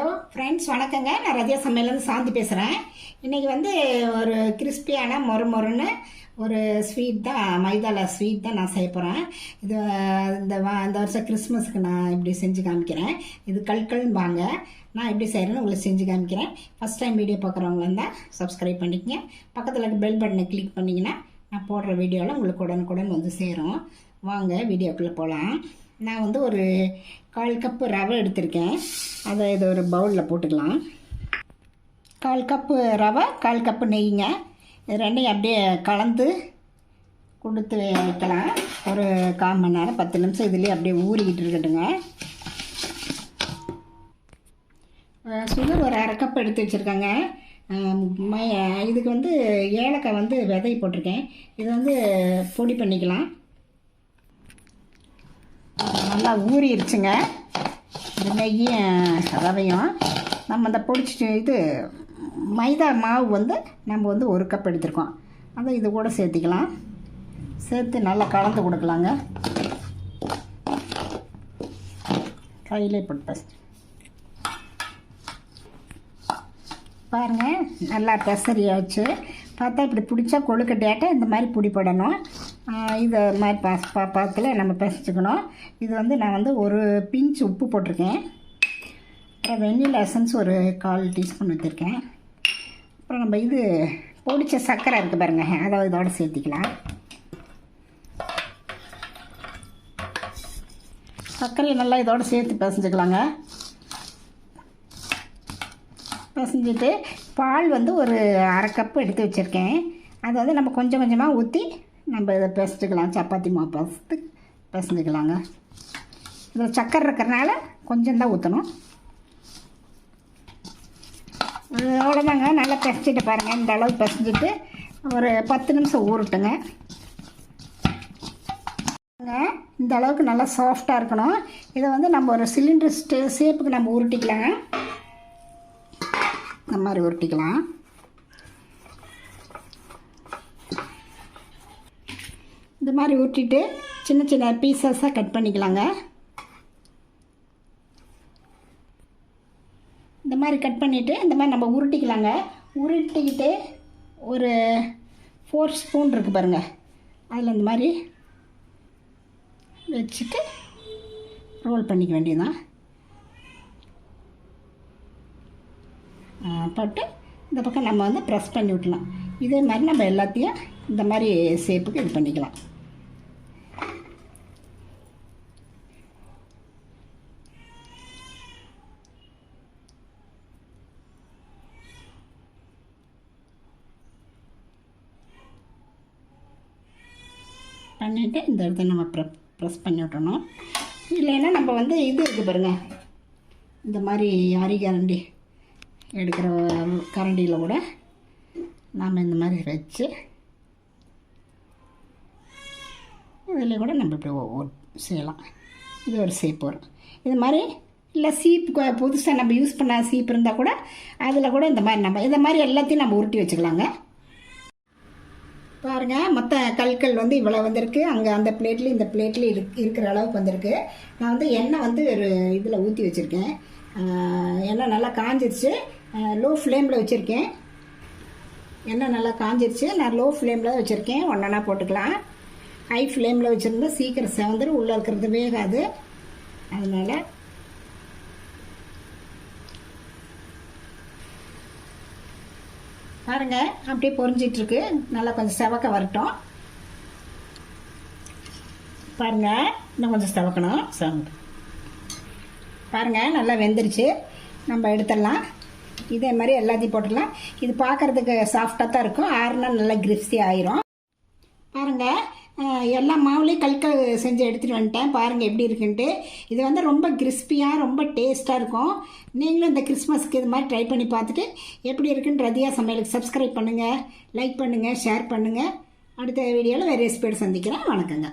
Hello friends வணக்கங்க. நான் ரஜா சமையலேருந்து சாந்தி பேசுகிறேன் இன்றைக்கி வந்து ஒரு கிறிஸ்பியான மொறு மொறுன்னு ஒரு ஸ்வீட் தான் மைதாவில் ஸ்வீட் தான் நான் செய்ய போகிறேன் இது இந்த வா- இந்த வருஷம் கிறிஸ்மஸுக்கு நான் இப்படி செஞ்சு காமிக்கிறேன். இது கல்கல்பாங்க நான் எப்படி செய்கிறேன்னு உங்களுக்கு செஞ்சு காமிக்கிறேன். ஃபஸ்ட் டைம் வீடியோ பார்க்குறவங்க இருந்தால் சப்ஸ்கிரைப் பண்ணிக்கங்க. பக்கத்தில் இருக்க பெல் பட்டனை கிளிக் பண்ணிங்கன்னா நான் போடுற வீடியோவில் உங்களுக்கு உடனுக்குடன் வந்து சேரும். வாங்க வீடியோக்குள்ளே போகலாம் நான் வந்து ஒரு கால் கப்பு ரவை எடுத்திருக்கேன். அதை இது ஒரு பவுலில் போட்டுக்கலாம். கால் கப்பு ரவை கால் கப்பு நெய்ங்க. இது ரெண்டையும் அப்படியே கலந்து கொடுத்து வைக்கலாம். ஒரு கால் மணி நேரம் பத்து நிமிஷம் இதுலேயே அப்படியே ஊறிக்கிட்டு இருக்கட்டுங்க. சுகர் ஒரு அரை கப் எடுத்து வச்சுருக்காங்க. இதுக்கு வந்து ஏலக்காய் வந்து விதை போட்டிருக்கேன். இது வந்து பொடி பண்ணிக்கலாம். நல்லா ஊறிடுச்சுங்க இந்த நெய்யும் ரவையும் நம்ம அந்த பொடிச்சிட்டு இது மைதா மாவு வந்து நம்ம வந்து ஒரு கப் எடுத்துருக்கோம். அதை இது கூட சேர்த்திக்கலாம். சேர்த்து நல்லா கலந்து கொடுக்கலாங்க. கையிலே போட்டு பாருங்கள் நல்லா பெசரியாச்சு பார்த்தா இப்படி பிடிச்சா கொழுக்கட்டையாட்ட இந்த மாதிரி பிடி போடணும் இதை மாதிரி பாஸ் பா பாத்தில் நம்ம பிசைச்சுக்கணும் இது வந்து நான் வந்து ஒரு பிஞ்ச் உப்பு போட்டிருக்கேன். அப்புறம் வெண்ணிலா எசன்ஸ் ஒரு கால் டீஸ்பூன் வச்சுருக்கேன் அப்புறம் நம்ம இது பொடிச்ச சர்க்கரை இருக்குது பாருங்கள் அதை இதோடு சேர்த்திக்கலாம். சர்க்கரையை நல்லா இதோடு சேர்த்து பிசைஞ்சுக்கலாங்க. பிசைஞ்சிட்டு பால் வந்து ஒரு அரை கப்பு எடுத்து வச்சுருக்கேன். அதை வந்து நம்ம கொஞ்சம் கொஞ்சமாக ஊற்றி நம்ம இதை பிசைஞ்சுக்கலாம். சப்பாத்தி மாவு பசத்து பிசைஞ்சுக்கலாங்க. இதில் சக்கரை இருக்கிறனால கொஞ்சம் தான் ஊற்றணும் அவ்வளோதாங்க. நல்லா பிசைச்சிட்டு பாருங்கள் இந்த அளவு பிசைஞ்சிட்டு ஒரு பத்து நிமிஷம் ஊறட்டுங்க. இந்த அளவுக்கு நல்லா சாஃப்டாக இருக்கணும். இதை வந்து நம்ம ஒரு சிலிண்டர் ஸ்டே ஷேப்புக்கு நம்ம உருட்டிக்கலாங்க இந்த மாதிரி உருட்டிக்கலாம். இந்த மாதிரி உருட்டிட்டு சின்ன சின்ன பீசஸாக கட் பண்ணிக்கலாங்க. இந்த மாதிரி கட் பண்ணிவிட்டு இந்த மாதிரி நம்ம உருட்டிக்கலாங்க. உருட்டிக்கிட்டு ஒரு ஃபோர் ஸ்பூன் இருக்குது பாருங்கள் அதில் இந்த மாதிரி வச்சுட்டு ரோல் பண்ணிக்க வேண்டியதுதான். போட்டு இந்த பக்கம் நம்ம வந்து ப்ரெஸ் பண்ணி விட்டலாம். இதே மாதிரி நம்ம எல்லாத்தையும் இந்த மாதிரி ஷேப்புக்கு இது பண்ணிக்கலாம். பண்ணிவிட்டு இந்த இடத்த நம்ம ப்ரெ ப்ரெஸ் பண்ணி விட்டணும் இல்லைன்னா நம்ம வந்து இது இருக்குது பாருங்க. இந்த மாதிரி அரி எடுக்கிற கரண்டியில் கூட நாம் இந்த மாதிரி வச்சு இதில் கூட நம்ம இப்படி செய்யலாம். இது ஒரு சீப் வரும். இது மாதிரி இல்லை சீப் புதுசாக நம்ம யூஸ் பண்ண சீப் இருந்தால் கூட அதில் கூட இந்த மாதிரி நம்ம இதை மாதிரி எல்லாத்தையும் நம்ம உருட்டி வச்சுக்கலாங்க. பாருங்கள் மொத்த கல்கள் வந்து இவ்வளோ வந்திருக்கு. அங்கே அந்த பிளேட்லேயும் இந்த பிளேட்லேயும் இரு இருக்கிற அளவுக்கு வந்திருக்கு. நான் வந்து எண்ணெய் வந்து ஒரு இதில் ஊற்றி வச்சுருக்கேன். எண்ணெய் நல்லா காஞ்சிருச்சு. லோ ஃப்ளேமில் வச்சுருக்கேன். எண்ணெய் நல்லா காஞ்சிருச்சு. நான் லோ ஃப்ளேமில் வச்சுருக்கேன். ஒன்றனா போட்டுக்கலாம். ஹை ஃப்ளேமில் வச்சுருந்தா சீக்கிரம் செவந்துடும் உள்ளே இருக்கிறது வேகாது. அதனால் பாருங்க அப்படியே பொறிஞ்சிட்ருக்கு நல்லா கொஞ்சம் செவக்க வரட்டும். பாருங்க இன்னும் கொஞ்சம் செவக்கணும். செவங்க பாருங்க நல்லா வெந்துருச்சு. நம்ம எடுத்துடலாம். இதே மாதிரி எல்லாத்தையும் போட்டுடலாம். இது பார்க்கறதுக்கு சாஃப்டாக தான் இருக்கும். ஆறுனா நல்லா கிரிப்ஸி ஆயிரும். பாருங்க எல்லா மாவுலேயும் கல்கல் செஞ்சு எடுத்துகிட்டு வந்துட்டேன். பாருங்கள் எப்படி இருக்குன்ட்டு. இது வந்து ரொம்ப கிறிஸ்பியாக ரொம்ப டேஸ்ட்டாக இருக்கும். நீங்களும் இந்த கிறிஸ்மஸ்க்கு இது மாதிரி ட்ரை பண்ணி பார்த்துட்டு எப்படி இருக்குன்னு ரதியா சமையலுக்கு சப்ஸ்கிரைப் பண்ணுங்கள் லைக் பண்ணுங்கள் ஷேர் பண்ணுங்கள் அடுத்த வீடியோவில் வேறு ரெசிபியோடு சந்திக்கிறேன். வணக்கங்க.